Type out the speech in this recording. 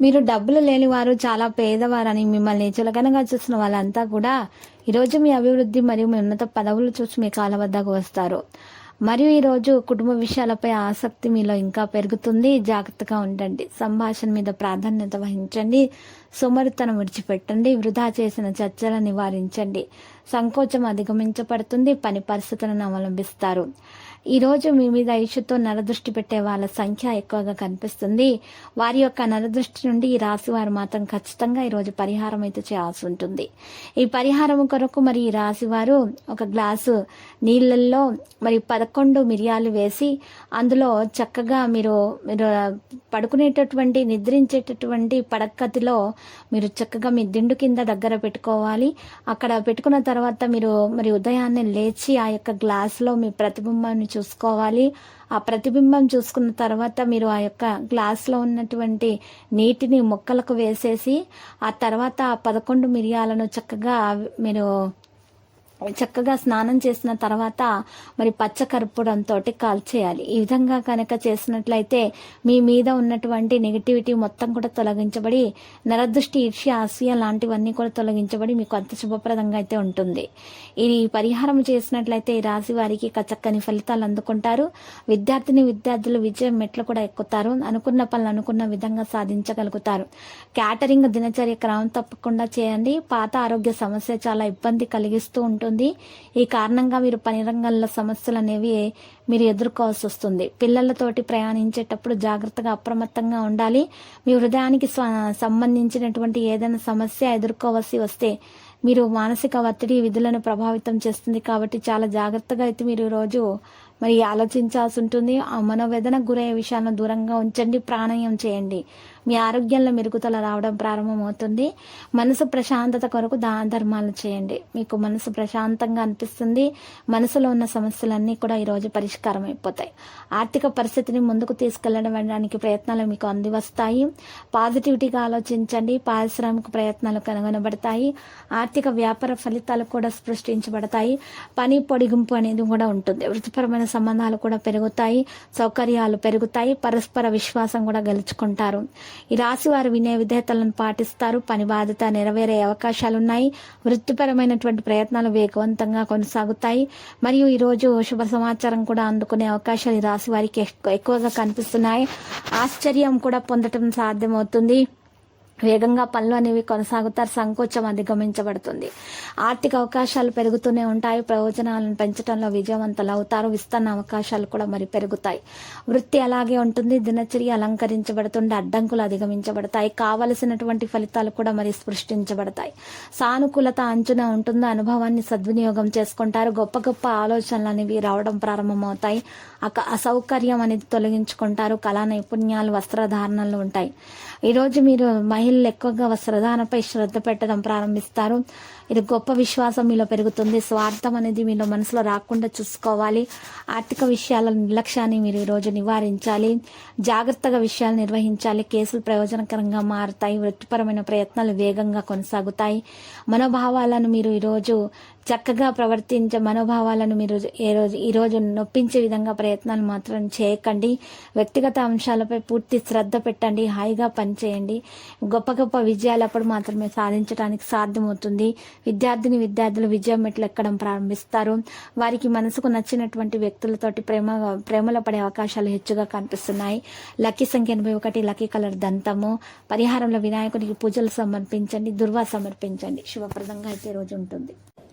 మీరు డబ్బులు లేని వారు చాలా పేదవారని మిమ్మల్ని చులకనగా చూసిన వాళ్ళంతా కూడా ఈరోజు మీ అభివృద్ధి మరియు మీ ఉన్నత పదవులు చూసి మీ కాల వద్దకు వస్తారు. మరియు ఈరోజు కుటుంబ విషయాలపై ఆసక్తి మీలో ఇంకా పెరుగుతుంది. జాగ్రత్తగా ఉండండి. సంభాషణ మీద ప్రాధాన్యత వహించండి. సోమరితనం విడిచిపెట్టండి. వృధా చేసిన చర్చలను నివారించండి. సంకోచం అధిగమించబడుతుంది. పని పరిస్థితులను అవలంబిస్తారు. ఈరోజు మీ మీద ఇషుతో నరదృష్టి పెట్టే వాళ్ళ సంఖ్య ఎక్కువగా కనిపిస్తుంది. వారి యొక్క నరదృష్టి నుండి ఈ రాశి వారు మాత్రం ఖచ్చితంగా ఈరోజు పరిహారం అయితే చేయాల్సి ఉంటుంది. ఈ పరిహారం కొరకు మరి ఈ రాశి వారు ఒక గ్లాసు నీళ్ళల్లో మరి పదకొండు మిరియాలు వేసి అందులో చక్కగా మీరు మీరు పడుకునేటటువంటి నిద్రించేటటువంటి పడక్కతిలో మీరు చక్కగా మీ దిండు కింద దగ్గర పెట్టుకోవాలి. అక్కడ పెట్టుకున్న తర్వాత మీరు మరి ఉదయాన్నే లేచి ఆ యొక్క గ్లాసులో మీ ప్రతిబింబాన్ని చూసుకోవాలి. ఆ ప్రతిబింబం చూసుకున్న తర్వాత మీరు ఆ యొక్క గ్లాస్లో ఉన్నటువంటి నీటిని మొక్కలకు వేసేసి ఆ తర్వాత ఆ పదకొండు మిరియాలను చక్కగా మీరు చక్కగా స్నానం చేసిన తర్వాత మరి పచ్చ కర్పూరంతో కాల్చేయాలి. ఈ విధంగా కనుక చేసినట్లయితే మీ మీద ఉన్నటువంటి నెగిటివిటీ మొత్తం కూడా తొలగించబడి నరదృష్టి ఈర్ష్య ఆసియా లాంటివన్నీ కూడా తొలగించబడి మీకు అంత శుభప్రదంగా అయితే ఉంటుంది. ఇది పరిహారం చేసినట్లయితే ఈ రాశి వారికి చక్కని ఫలితాలు అందుకుంటారు. విద్యార్థిని విద్యార్థులు విజయం మెట్లు కూడా ఎక్కుతారు. అనుకున్న పనులు అనుకున్న విధంగా సాధించగలుగుతారు. క్యాటరింగ్ దినచర్య క్రమం తప్పకుండా చేయండి. పాత ఆరోగ్య సమస్య చాలా ఇబ్బంది కలిగిస్తూ ఉంటుంది ఉంటుంది ఈ కారణంగా మీరు పని రంగంలో సమస్యలు అనేవి మీరు ఎదుర్కోవాల్సి వస్తుంది. పిల్లలతోటి ప్రయాణించేటప్పుడు జాగ్రత్తగా అప్రమత్తంగా ఉండాలి. మీ హృదయానికి సంబంధించినటువంటి ఏదైనా సమస్య ఎదుర్కోవాల్సి వస్తే మీరు మానసిక ఒత్తిడి విధులను ప్రభావితం చేస్తుంది కాబట్టి చాలా జాగ్రత్తగా అయితే మీరు రోజు మరి ఆలోచించాల్సి ఉంటుంది. ఆ మనోవేదనకు గురయ్యే విషయాలను దూరంగా ఉంచండి ప్రాణాయం చేయండి. మీ ఆరోగ్యంలో మెరుగుదల రావడం ప్రారంభమవుతుంది. మనసు ప్రశాంతత కొరకు దాన ధర్మాలు చేయండి. మీకు మనసు ప్రశాంతంగా అనిపిస్తుంది. మనసులో ఉన్న సమస్యలన్నీ కూడా ఈరోజు పరిష్కారం అయిపోతాయి. ఆర్థిక పరిస్థితిని ముందుకు తీసుకెళ్ళడానికి ప్రయత్నాలు మీకు అందివస్తాయి. పాజిటివిటీగా ఆలోచించండి. పారిశ్రామిక ప్రయత్నాలు కనుగొనబడతాయి. ఆర్థిక వ్యాపార ఫలితాలు కూడా సృష్టించబడతాయి. పని పొడిగింపు అనేది కూడా ఉంటుంది. వృత్తిపరమైన సంబంధాలు కూడా పెరుగుతాయి. సౌకర్యాలు పెరుగుతాయి. పరస్పర విశ్వాసం కూడా గెలుచుకుంటారు. ఈ రాశి వారు వినే విధేతలను పాటిస్తారు. పని బాధ్యత నెరవేరే అవకాశాలు ఉన్నాయి వృత్తిపరమైనటువంటి ప్రయత్నాలు వేగవంతంగా కొనసాగుతాయి. మరియు ఈరోజు శుభ సమాచారం కూడా అందుకునే అవకాశాలు ఈ రాశి వారికి ఎక్కువగా కనిపిస్తున్నాయి. ఆశ్చర్యం కూడా పొందటం సాధ్యమవుతుంది. వేగంగా పనులు అనేవి కొనసాగుతారు. సంకోచం అధిగమించబడుతుంది. ఆర్థిక అవకాశాలు పెరుగుతూనే ఉంటాయి. ప్రయోజనాలను పెంచడంలో విజయవంతులు అవుతారు విస్తరణ అవకాశాలు కూడా మరి పెరుగుతాయి. వృత్తి అలాగే ఉంటుంది. దినచర్య అలంకరించబడుతుండే అడ్డంకులు అధిగమించబడతాయి. కావలసినటువంటి ఫలితాలు కూడా మరి సృష్టించబడతాయి సానుకూలత అంచున ఉంటుంది. అనుభవాన్ని సద్వినియోగం చేసుకుంటారు. గొప్ప గొప్ప ఆలోచనలు అనేవి రావడం ప్రారంభమవుతాయి. అసౌకర్యం అనేది తొలగించుకుంటారు. కళా నైపుణ్యాలు వస్త్రధారణలు ఉంటాయి. ఈరోజు మీరు మహిళలు ఎక్కువగా వస్త్రధారణపై శ్రద్ధ పెట్టడం ప్రారంభిస్తారు. ఇది గొప్ప విశ్వాసం మీలో పెరుగుతుంది. స్వార్థం అనేది మీలో మనసులో రాకుండా చూసుకోవాలి. ఆర్థిక విషయాల నిర్లక్ష్యాన్ని మీరు ఈరోజు నివారించాలి. జాగ్రత్తగా విషయాలు నిర్వహించాలి. కేసులు ప్రయోజనకరంగా మారుతాయి. వృత్తిపరమైన ప్రయత్నాలు వేగంగా కొనసాగుతాయి. మనోభావాలను మీరు ఈరోజు చక్కగా ప్రవర్తించే మనోభావాలను మీరు ఏ రోజు ఈరోజు నొప్పించే విధంగా ప్రయత్నాలు మాత్రం చేయకండి. వ్యక్తిగత అంశాలపై పూర్తి శ్రద్ధ పెట్టండి. హాయిగా పనిచేయండి. గొప్ప గొప్ప విజయాలు అప్పుడు మాత్రమే సాధించడానికి సాధ్యమవుతుంది. విద్యార్థిని విద్యార్థులు విజయం మెట్లు ఎక్కడం ప్రారంభిస్తారు. వారికి మనసుకు నచ్చినటువంటి వ్యక్తులతోటి ప్రేమ ప్రేమలో పడే అవకాశాలు హెచ్చుగా కనిపిస్తున్నాయి. లక్కీ సంఖ్య ఎనభై ఒకటి లక్కీ కలర్ దంతము. పరిహారంలో వినాయకుడికి పూజలు సమర్పించండి దుర్వా సమర్పించండి. శుభప్రదంగా అయితే రోజు ఉంటుంది.